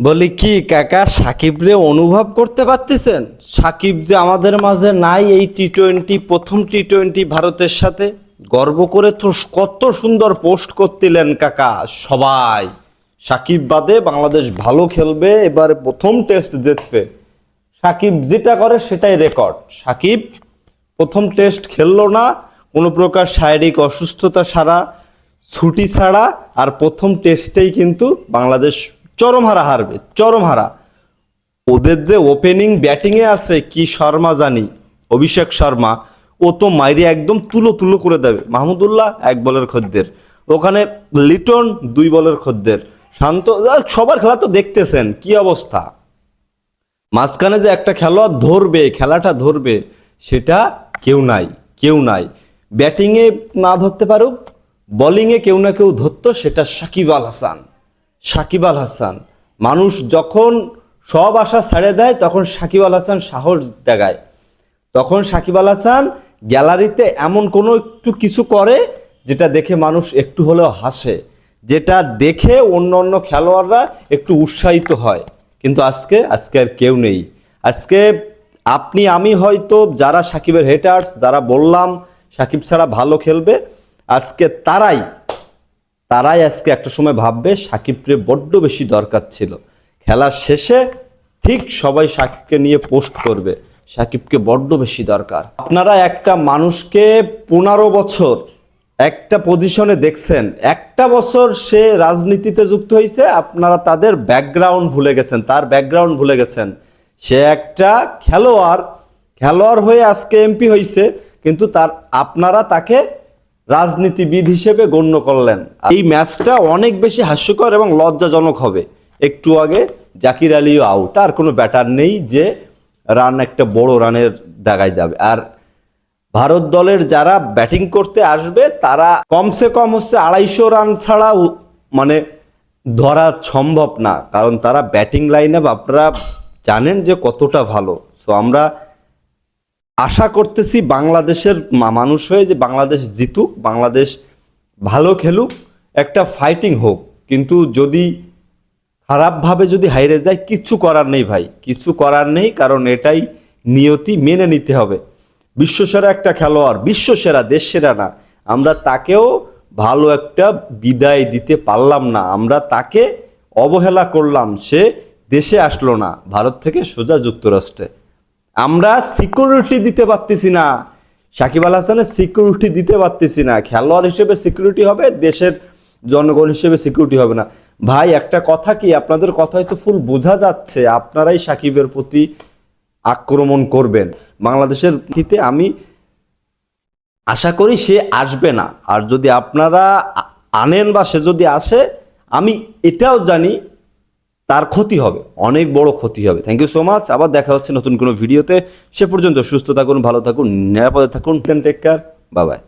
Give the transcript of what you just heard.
বলি কি, কাকা, সাকিব রে অনুভব করতে পারতেছেন? সাকিব যে আমাদের মাঝে নাই এই টি টোয়েন্টি প্রথম টি টোয়েন্টি ভারতের সাথে। গর্ব করে তো কত সুন্দর পোস্ট করতিলেন কাকা, সবাই। সাকিব বাদে বাংলাদেশ ভালো খেলবে, এবার প্রথম টেস্ট জিতবে। সাকিব যেটা করে সেটাই রেকর্ড। সাকিব প্রথম টেস্ট খেললো না, কোনো প্রকার শারীরিক অসুস্থতা ছাড়া, ছুটি ছাড়া, আর প্রথম টেস্টেই কিন্তু বাংলাদেশ চরম হারা হারবে চরম হারা ওদের যে ওপেনিং ব্যাটিংয়ে আছে, কি শর্মা জানি? অভিষেক শর্মা, ও তো মাইরে একদম তুলো তুলো করে দেবে। মাহমুদুল্লাহ এক বলের খদ্দের। ওখানে লিটন, দুই বলের খদ্দের। শান্ত সবার খেলা তো দেখতেছেন, কি অবস্থা? মাঝখানে যে একটা খেলোয়াড় ধরবে, খেলাটা ধরবে, সেটা কেউ নাই কেউ নাই। ব্যাটিংয়ে না ধরতে পারুক বলিংয়ে কেউ না কেউ ধরতো, সেটা সাকিব আল হাসান। সাকিব আল হাসান। মানুষ যখন সব আশা ছেড়ে দেয়, তখন সাকিব আল হাসান সাহস দেখায়। তখন সাকিব আল হাসান গ্যালারিতে এমন কোনো একটু কিছু করে, যেটা দেখে মানুষ একটু হলেও হাসে। যেটা দেখে অন্য অন্য খেলোয়াড়রা একটু উৎসাহিত হয়। কিন্তু আজকে আজকে আর কেউ নেই। আজকে আপনি, আমি হয়তো যারা সাকিবের হেটার্স যারা বললাম সাকিব ছাড়া ভালো খেলবে, আজকে তারাই তারাই আজকে একটা সময় ভাববে সাকিবকে বড্ড বেশি দরকার ছিল। খেলার শেষে ঠিক সবাই সাকিবকে নিয়ে পোস্ট করবে, সাকিবকে বড্ড বেশি দরকার। আপনারা একটা মানুষকে পনেরো বছর একটা পজিশনে দেখছেন, একটা বছর সে রাজনীতিতে যুক্ত হয়েছে, আপনারা তাদের ব্যাকগ্রাউন্ড ভুলে গেছেন, তার ব্যাকগ্রাউন্ড ভুলে গেছেন। সে একটা খেলোয়াড় খেলোয়াড় হয়ে আজকে এমপি হয়েছে কিন্তু তার আপনারা তাকে রাজনীতিবিদ হিসেবে গণ্য করলেন। এই ম্যাচটা অনেক বেশি হাস্যকর এবং লজ্জাজনক হবে। একটু আগে জাকির আলীও আউট আর কোনো ব্যাটার নেই যে রান একটা বড় রানের দাগায় যাবে। আর ভারত দলের যারা ব্যাটিং করতে আসবে, তারা কমসে কম হচ্ছে আড়াইশো রান ছাড়া মানে ধরা সম্ভব না। কারণ তারা ব্যাটিং লাইনে আপনারা জানেন যে কতটা ভালো। সো আমরা আশা করতেছি বাংলাদেশের মানুষ হয়ে যে বাংলাদেশ জিতুক, বাংলাদেশ ভালো খেলুক, একটা ফাইটিং হোক। কিন্তু যদি খারাপভাবে যদি হাইরে যায়, কিছু করার নেই ভাই। কিছু করার নেই, কারণ এটাই নিয়তি মেনে নিতে হবে। বিশ্বসেরা একটা খেলোয়াড়, বিশ্বসেরা দেশ সেরা না। আমরা তাকেও ভালো একটা বিদায় দিতে পারলাম না। আমরা তাকে অবহেলা করলাম, সে দেশে আসলো না। ভারত থেকে সোজা যুক্তরাষ্ট্রে। আমরা সিকিউরিটি দিতে পারতেছি না। সাকিব আল হাসানের সিকিউরিটি দিতে পারতেছি না। খেলোয়াড় হিসেবে সিকিউরিটি হবে, দেশের জনগণ হিসেবে সিকিউরিটি হবে না। ভাই, একটা কথা কি? আপনাদের কথা হয়তো ফুল বোঝা যাচ্ছে। আপনারাই সাকিবের প্রতি আক্রমণ করবেন। বাংলাদেশের ভিত্তিতে আমি আশা করি সে আসবে না। আর যদি আপনারা আনেন বা সে যদি আসে, আমি এটাও জানি তার ক্ষতি হবে, অনেক বড় ক্ষতি হবে। থ্যাংক ইউ সো মাচ আবার দেখা হচ্ছে নতুন কোনো ভিডিওতে। সে পর্যন্ত সুস্থ থাকুন, ভালো থাকুন, নিরাপদে থাকুন। টেক কেয়ার বাবাই